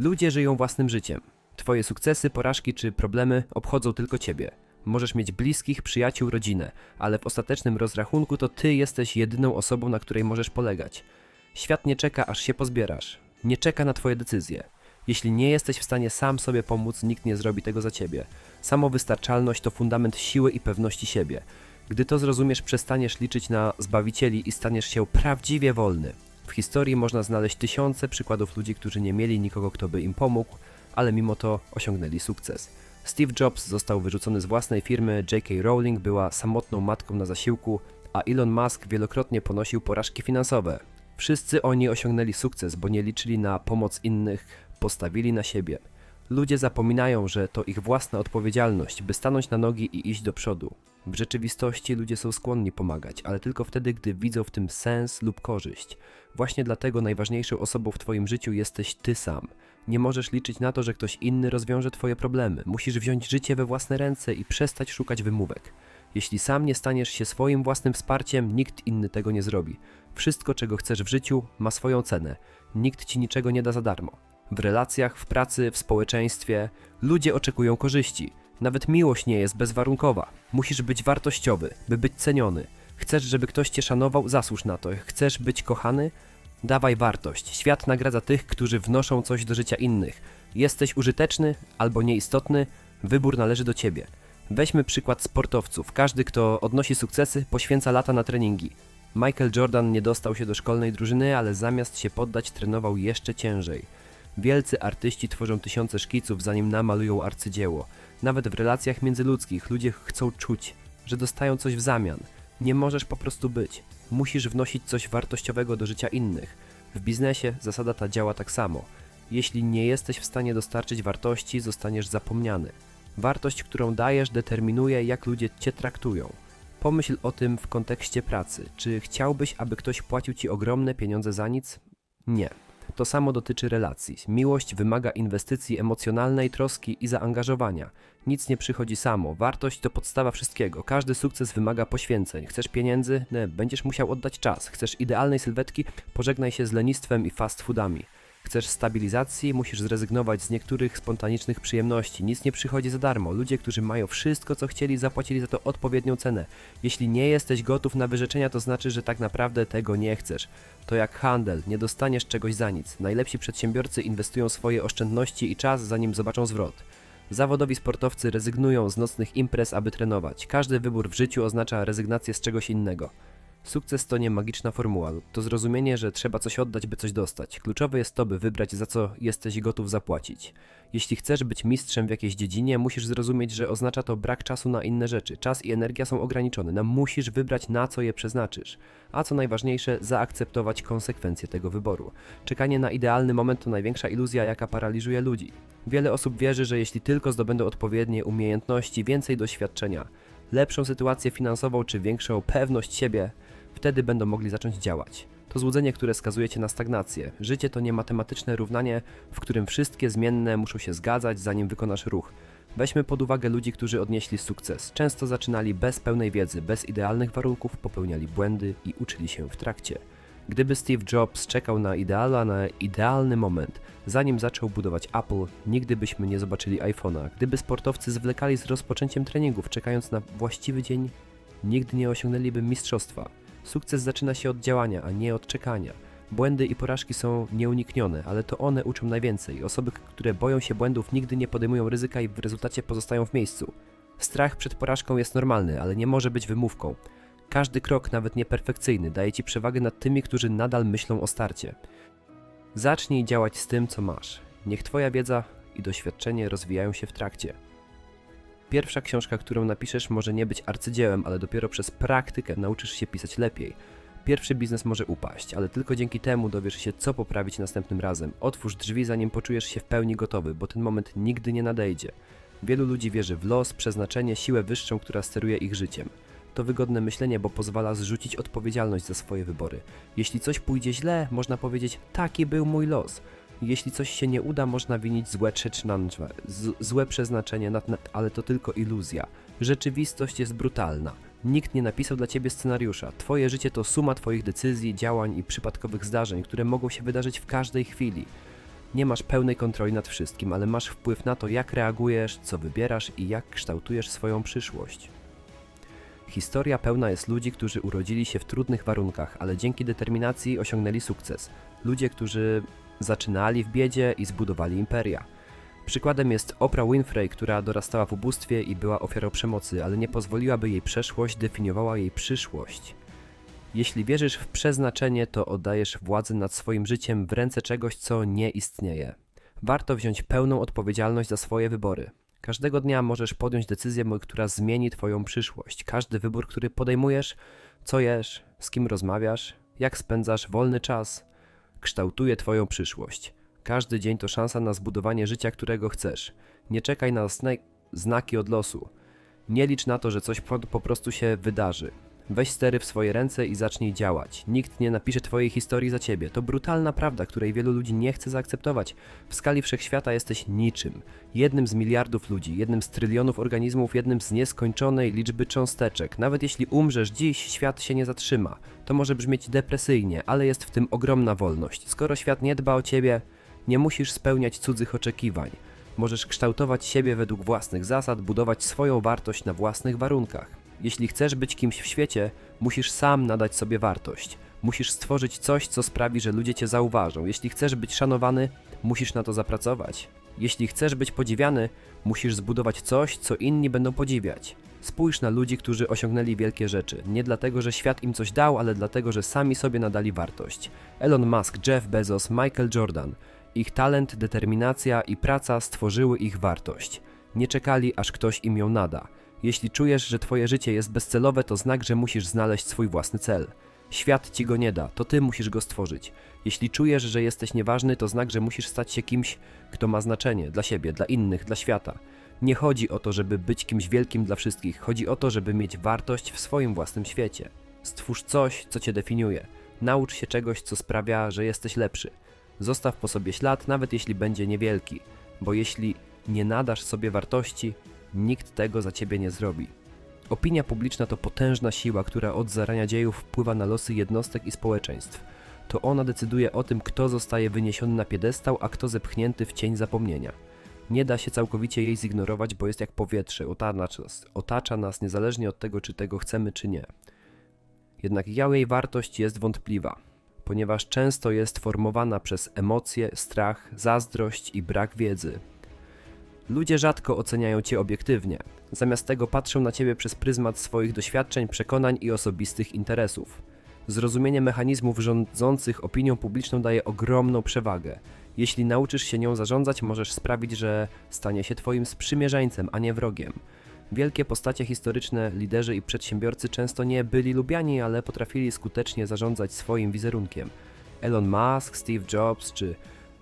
Ludzie żyją własnym życiem. Twoje sukcesy, porażki czy problemy obchodzą tylko ciebie. Możesz mieć bliskich, przyjaciół, rodzinę, ale w ostatecznym rozrachunku to ty jesteś jedyną osobą, na której możesz polegać. Świat nie czeka, aż się pozbierasz. Nie czeka na twoje decyzje. Jeśli nie jesteś w stanie sam sobie pomóc, nikt nie zrobi tego za ciebie. Samowystarczalność to fundament siły i pewności siebie. Gdy to zrozumiesz, przestaniesz liczyć na zbawicieli i staniesz się prawdziwie wolny. W historii można znaleźć tysiące przykładów ludzi, którzy nie mieli nikogo, kto by im pomógł, ale mimo to osiągnęli sukces. Steve Jobs został wyrzucony z własnej firmy, J.K. Rowling była samotną matką na zasiłku, a Elon Musk wielokrotnie ponosił porażki finansowe. Wszyscy oni osiągnęli sukces, bo nie liczyli na pomoc innych, postawili na siebie. Ludzie zapominają, że to ich własna odpowiedzialność, by stanąć na nogi i iść do przodu. W rzeczywistości ludzie są skłonni pomagać, ale tylko wtedy, gdy widzą w tym sens lub korzyść. Właśnie dlatego najważniejszą osobą w Twoim życiu jesteś Ty sam. Nie możesz liczyć na to, że ktoś inny rozwiąże Twoje problemy. Musisz wziąć życie we własne ręce i przestać szukać wymówek. Jeśli sam nie staniesz się swoim własnym wsparciem, nikt inny tego nie zrobi. Wszystko, czego chcesz w życiu, ma swoją cenę. Nikt ci niczego nie da za darmo. W relacjach, w pracy, w społeczeństwie ludzie oczekują korzyści. Nawet miłość nie jest bezwarunkowa. Musisz być wartościowy, by być ceniony. Chcesz, żeby ktoś cię szanował, zasłuż na to. Chcesz być kochany? Dawaj wartość. Świat nagradza tych, którzy wnoszą coś do życia innych. Jesteś użyteczny albo nieistotny, wybór należy do ciebie. Weźmy przykład sportowców. Każdy, kto odnosi sukcesy, poświęca lata na treningi. Michael Jordan nie dostał się do szkolnej drużyny, ale zamiast się poddać, trenował jeszcze ciężej. Wielcy artyści tworzą tysiące szkiców, zanim namalują arcydzieło. Nawet w relacjach międzyludzkich ludzie chcą czuć, że dostają coś w zamian. Nie możesz po prostu być. Musisz wnosić coś wartościowego do życia innych. W biznesie zasada ta działa tak samo. Jeśli nie jesteś w stanie dostarczyć wartości, zostaniesz zapomniany. Wartość, którą dajesz, determinuje, jak ludzie cię traktują. Pomyśl o tym w kontekście pracy. Czy chciałbyś, aby ktoś płacił ci ogromne pieniądze za nic? Nie. To samo dotyczy relacji. Miłość wymaga inwestycji emocjonalnej, troski i zaangażowania. Nic nie przychodzi samo. Wartość to podstawa wszystkiego. Każdy sukces wymaga poświęceń. Chcesz pieniędzy? Nie, będziesz musiał oddać czas. Chcesz idealnej sylwetki? Pożegnaj się z lenistwem i fast foodami. Chcesz stabilizacji? Musisz zrezygnować z niektórych spontanicznych przyjemności. Nic nie przychodzi za darmo. Ludzie, którzy mają wszystko, co chcieli, zapłacili za to odpowiednią cenę. Jeśli nie jesteś gotów na wyrzeczenia, to znaczy, że tak naprawdę tego nie chcesz. To jak handel, nie dostaniesz czegoś za nic. Najlepsi przedsiębiorcy inwestują swoje oszczędności i czas, zanim zobaczą zwrot. Zawodowi sportowcy rezygnują z nocnych imprez, aby trenować. Każdy wybór w życiu oznacza rezygnację z czegoś innego. Sukces to nie magiczna formuła, to zrozumienie, że trzeba coś oddać, by coś dostać. Kluczowe jest to, by wybrać, za co jesteś gotów zapłacić. Jeśli chcesz być mistrzem w jakiejś dziedzinie, musisz zrozumieć, że oznacza to brak czasu na inne rzeczy. Czas i energia są ograniczone, no musisz wybrać, na co je przeznaczysz. A co najważniejsze, zaakceptować konsekwencje tego wyboru. Czekanie na idealny moment to największa iluzja, jaka paraliżuje ludzi. Wiele osób wierzy, że jeśli tylko zdobędą odpowiednie umiejętności, więcej doświadczenia, lepszą sytuację finansową czy większą pewność siebie, wtedy będą mogli zacząć działać. To złudzenie, które skazuje cię na stagnację. Życie to nie matematyczne równanie, w którym wszystkie zmienne muszą się zgadzać, zanim wykonasz ruch. Weźmy pod uwagę ludzi, którzy odnieśli sukces. Często zaczynali bez pełnej wiedzy, bez idealnych warunków, popełniali błędy i uczyli się w trakcie. Gdyby Steve Jobs czekał na ideala, na idealny moment, zanim zaczął budować Apple, nigdy byśmy nie zobaczyli iPhone'a. Gdyby sportowcy zwlekali z rozpoczęciem treningów, czekając na właściwy dzień, nigdy nie osiągnęliby mistrzostwa. Sukces zaczyna się od działania, a nie od czekania. Błędy i porażki są nieuniknione, ale to one uczą najwięcej. Osoby, które boją się błędów, nigdy nie podejmują ryzyka i w rezultacie pozostają w miejscu. Strach przed porażką jest normalny, ale nie może być wymówką. Każdy krok, nawet nieperfekcyjny, daje ci przewagę nad tymi, którzy nadal myślą o starcie. Zacznij działać z tym, co masz. Niech Twoja wiedza i doświadczenie rozwijają się w trakcie. Pierwsza książka, którą napiszesz, może nie być arcydziełem, ale dopiero przez praktykę nauczysz się pisać lepiej. Pierwszy biznes może upaść, ale tylko dzięki temu dowiesz się, co poprawić następnym razem. Otwórz drzwi, zanim poczujesz się w pełni gotowy, bo ten moment nigdy nie nadejdzie. Wielu ludzi wierzy w los, przeznaczenie, siłę wyższą, która steruje ich życiem. To wygodne myślenie, bo pozwala zrzucić odpowiedzialność za swoje wybory. Jeśli coś pójdzie źle, można powiedzieć: taki był mój los. Jeśli coś się nie uda, można winić złe trzecznancze, złe przeznaczenie, ale to tylko iluzja. Rzeczywistość jest brutalna. Nikt nie napisał dla ciebie scenariusza. Twoje życie to suma twoich decyzji, działań i przypadkowych zdarzeń, które mogą się wydarzyć w każdej chwili. Nie masz pełnej kontroli nad wszystkim, ale masz wpływ na to, jak reagujesz, co wybierasz i jak kształtujesz swoją przyszłość. Historia pełna jest ludzi, którzy urodzili się w trudnych warunkach, ale dzięki determinacji osiągnęli sukces. Ludzie, którzy zaczynali w biedzie i zbudowali imperia. Przykładem jest Oprah Winfrey, która dorastała w ubóstwie i była ofiarą przemocy, ale nie pozwoliła, by jej przeszłość definiowała jej przyszłość. Jeśli wierzysz w przeznaczenie, to oddajesz władzę nad swoim życiem w ręce czegoś, co nie istnieje. Warto wziąć pełną odpowiedzialność za swoje wybory. Każdego dnia możesz podjąć decyzję, która zmieni Twoją przyszłość. Każdy wybór, który podejmujesz, co jesz, z kim rozmawiasz, jak spędzasz wolny czas, kształtuje Twoją przyszłość. Każdy dzień to szansa na zbudowanie życia, którego chcesz. Nie czekaj na zna- znaki od losu. Nie licz na to, że coś po prostu się wydarzy. Weź stery w swoje ręce i zacznij działać. Nikt nie napisze Twojej historii za Ciebie. To brutalna prawda, której wielu ludzi nie chce zaakceptować. W skali wszechświata jesteś niczym. Jednym z miliardów ludzi, jednym z trylionów organizmów, jednym z nieskończonej liczby cząsteczek. Nawet jeśli umrzesz dziś, świat się nie zatrzyma. To może brzmieć depresyjnie, ale jest w tym ogromna wolność. Skoro świat nie dba o Ciebie, nie musisz spełniać cudzych oczekiwań. Możesz kształtować siebie według własnych zasad, budować swoją wartość na własnych warunkach. Jeśli chcesz być kimś w świecie, musisz sam nadać sobie wartość. Musisz stworzyć coś, co sprawi, że ludzie cię zauważą. Jeśli chcesz być szanowany, musisz na to zapracować. Jeśli chcesz być podziwiany, musisz zbudować coś, co inni będą podziwiać. Spójrz na ludzi, którzy osiągnęli wielkie rzeczy. Nie dlatego, że świat im coś dał, ale dlatego, że sami sobie nadali wartość. Elon Musk, Jeff Bezos, Michael Jordan. Ich talent, determinacja i praca stworzyły ich wartość. Nie czekali, aż ktoś im ją nada. Jeśli czujesz, że twoje życie jest bezcelowe, to znak, że musisz znaleźć swój własny cel. Świat ci go nie da, to ty musisz go stworzyć. Jeśli czujesz, że jesteś nieważny, to znak, że musisz stać się kimś, kto ma znaczenie dla siebie, dla innych, dla świata. Nie chodzi o to, żeby być kimś wielkim dla wszystkich, chodzi o to, żeby mieć wartość w swoim własnym świecie. Stwórz coś, co cię definiuje. Naucz się czegoś, co sprawia, że jesteś lepszy. Zostaw po sobie ślad, nawet jeśli będzie niewielki, bo jeśli nie nadasz sobie wartości, nikt tego za ciebie nie zrobi. Opinia publiczna to potężna siła, która od zarania dziejów wpływa na losy jednostek i społeczeństw. To ona decyduje o tym, kto zostaje wyniesiony na piedestał, a kto zepchnięty w cień zapomnienia. Nie da się całkowicie jej zignorować, bo jest jak powietrze, otacza nas, nas niezależnie od tego, czy tego chcemy, czy nie. Jednak jej wartość jest wątpliwa, ponieważ często jest formowana przez emocje, strach, zazdrość i brak wiedzy. Ludzie rzadko oceniają cię obiektywnie. Zamiast tego patrzą na ciebie przez pryzmat swoich doświadczeń, przekonań i osobistych interesów. Zrozumienie mechanizmów rządzących opinią publiczną daje ogromną przewagę. Jeśli nauczysz się nią zarządzać, możesz sprawić, że stanie się twoim sprzymierzeńcem, a nie wrogiem. Wielkie postacie historyczne, liderzy i przedsiębiorcy często nie byli lubiani, ale potrafili skutecznie zarządzać swoim wizerunkiem. Elon Musk, Steve Jobs czy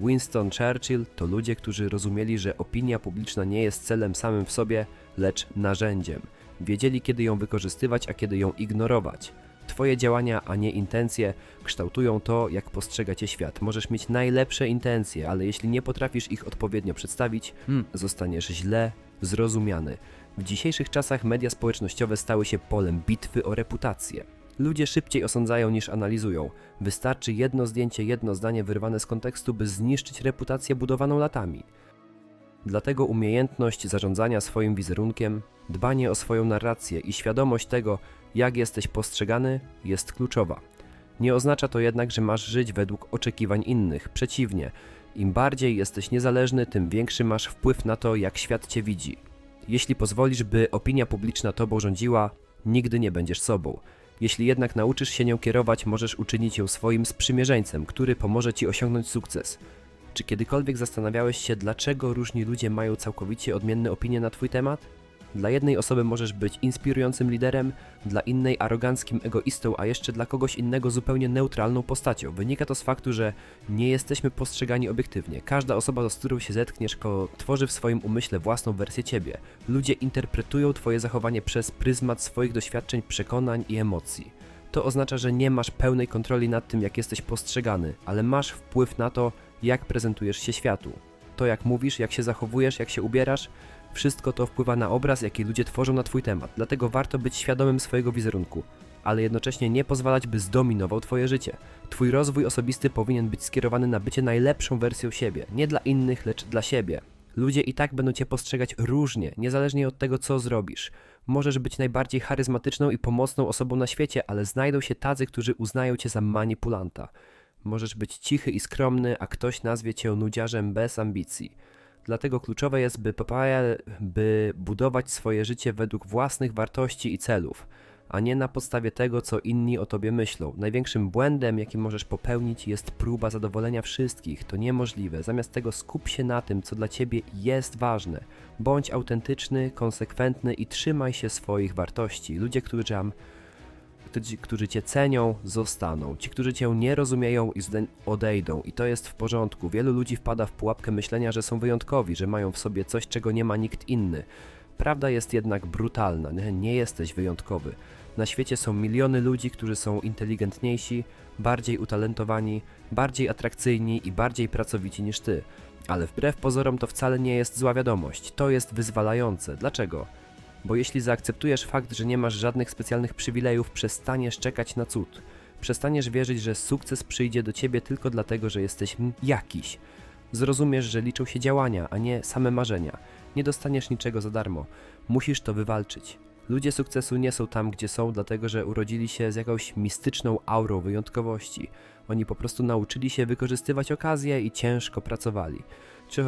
Winston Churchill to ludzie, którzy rozumieli, że opinia publiczna nie jest celem samym w sobie, lecz narzędziem. Wiedzieli, kiedy ją wykorzystywać, a kiedy ją ignorować. Twoje działania, a nie intencje, kształtują to, jak postrzega cię świat. Możesz mieć najlepsze intencje, ale jeśli nie potrafisz ich odpowiednio przedstawić, hmm, zostaniesz źle zrozumiany. W dzisiejszych czasach media społecznościowe stały się polem bitwy o reputację. Ludzie szybciej osądzają niż analizują. Wystarczy jedno zdjęcie, jedno zdanie wyrwane z kontekstu, by zniszczyć reputację budowaną latami. Dlatego umiejętność zarządzania swoim wizerunkiem, dbanie o swoją narrację i świadomość tego, jak jesteś postrzegany, jest kluczowa. Nie oznacza to jednak, że masz żyć według oczekiwań innych. Przeciwnie, im bardziej jesteś niezależny, tym większy masz wpływ na to, jak świat cię widzi. Jeśli pozwolisz, by opinia publiczna tobą rządziła, nigdy nie będziesz sobą. Jeśli jednak nauczysz się nią kierować, możesz uczynić ją swoim sprzymierzeńcem, który pomoże ci osiągnąć sukces. Czy kiedykolwiek zastanawiałeś się, dlaczego różni ludzie mają całkowicie odmienne opinie na twój temat? Dla jednej osoby możesz być inspirującym liderem, dla innej aroganckim egoistą, a jeszcze dla kogoś innego zupełnie neutralną postacią. Wynika to z faktu, że nie jesteśmy postrzegani obiektywnie. Każda osoba, z którą się zetkniesz, tworzy w swoim umyśle własną wersję ciebie. Ludzie interpretują twoje zachowanie przez pryzmat swoich doświadczeń, przekonań i emocji. To oznacza, że nie masz pełnej kontroli nad tym, jak jesteś postrzegany, ale masz wpływ na to, jak prezentujesz się światu. To, jak mówisz, jak się zachowujesz, jak się ubierasz, wszystko to wpływa na obraz, jaki ludzie tworzą na Twój temat. Dlatego warto być świadomym swojego wizerunku. ale jednocześnie nie pozwalać, by zdominował twoje życie. Twój rozwój osobisty powinien być skierowany na bycie najlepszą wersją siebie, nie dla innych, lecz dla siebie. Ludzie i tak będą cię postrzegać różnie, niezależnie od tego, co zrobisz. Możesz być najbardziej charyzmatyczną i pomocną osobą na świecie, ale znajdą się tacy, którzy uznają cię za manipulanta. Możesz być cichy i skromny, a ktoś nazwie cię nudziarzem bez ambicji. Dlatego kluczowe jest, by papaya, by budować swoje życie według własnych wartości i celów, a nie na podstawie tego, co inni o tobie myślą. Największym błędem, jaki możesz popełnić, jest próba zadowolenia wszystkich. To niemożliwe. Zamiast tego skup się na tym, co dla ciebie jest ważne. Bądź autentyczny, konsekwentny i trzymaj się swoich wartości. Ludzie, którzy tam którzy- którzy cię cenią, zostaną. Ci, którzy cię nie rozumieją odejdą. I to jest w porządku. Wielu ludzi wpada w pułapkę myślenia, że są wyjątkowi, że mają w sobie coś, czego nie ma nikt inny. Prawda jest jednak brutalna. Nie jesteś wyjątkowy. Na świecie są miliony ludzi, którzy są inteligentniejsi, bardziej utalentowani, bardziej atrakcyjni i bardziej pracowici niż ty. Ale wbrew pozorom to wcale nie jest zła wiadomość. To jest wyzwalające. Dlaczego? Bo jeśli zaakceptujesz fakt, że nie masz żadnych specjalnych przywilejów, przestaniesz czekać na cud. Przestaniesz wierzyć, że sukces przyjdzie do ciebie tylko dlatego, że jesteś jakiś. Zrozumiesz, że liczą się działania, a nie same marzenia. Nie dostaniesz niczego za darmo. Musisz to wywalczyć. Ludzie sukcesu nie są tam, gdzie są, dlatego że urodzili się z jakąś mistyczną aurą wyjątkowości. Oni po prostu nauczyli się wykorzystywać okazje i ciężko pracowali. Czy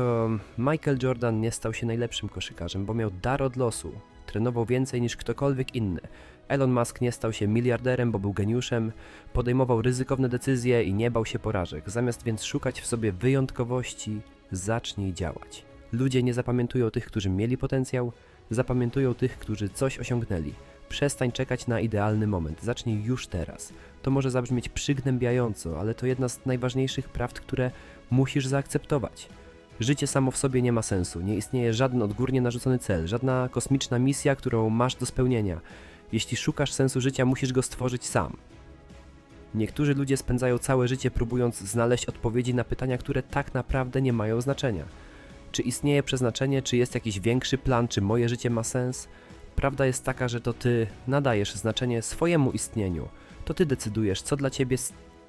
Michael Jordan nie stał się najlepszym koszykarzem, bo miał dar od losu. Trenował więcej niż ktokolwiek inny. Elon Musk nie stał się miliarderem, bo był geniuszem, podejmował ryzykowne decyzje i nie bał się porażek. Zamiast więc szukać w sobie wyjątkowości, zacznij działać. Ludzie nie zapamiętują tych, którzy mieli potencjał, zapamiętują tych, którzy coś osiągnęli. Przestań czekać na idealny moment, zacznij już teraz. To może zabrzmieć przygnębiająco, ale to jedna z najważniejszych prawd, które musisz zaakceptować. Życie samo w sobie nie ma sensu, nie istnieje żaden odgórnie narzucony cel, żadna kosmiczna misja, którą masz do spełnienia. Jeśli szukasz sensu życia, musisz go stworzyć sam. Niektórzy ludzie spędzają całe życie próbując znaleźć odpowiedzi na pytania, które tak naprawdę nie mają znaczenia. Czy istnieje przeznaczenie, czy jest jakiś większy plan, czy moje życie ma sens? Prawda jest taka, że to ty nadajesz znaczenie swojemu istnieniu. To ty decydujesz, co dla ciebie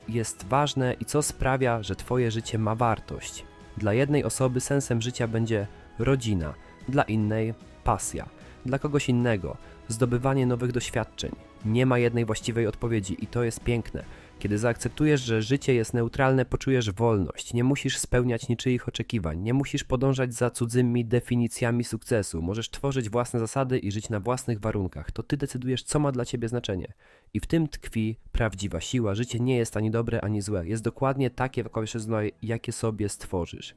jest ważne i co sprawia, że twoje życie ma wartość. Dla jednej osoby sensem życia będzie rodzina, dla innej pasja, dla kogoś innego zdobywanie nowych doświadczeń. Nie ma jednej właściwej odpowiedzi i to jest piękne. Kiedy zaakceptujesz, że życie jest neutralne, poczujesz wolność. Nie musisz spełniać niczyich oczekiwań, nie musisz podążać za cudzymi definicjami sukcesu. Możesz tworzyć własne zasady i żyć na własnych warunkach. To ty decydujesz, co ma dla ciebie znaczenie. I w tym tkwi prawdziwa siła. Życie nie jest ani dobre, ani złe. Jest dokładnie takie, jakie sobie stworzysz.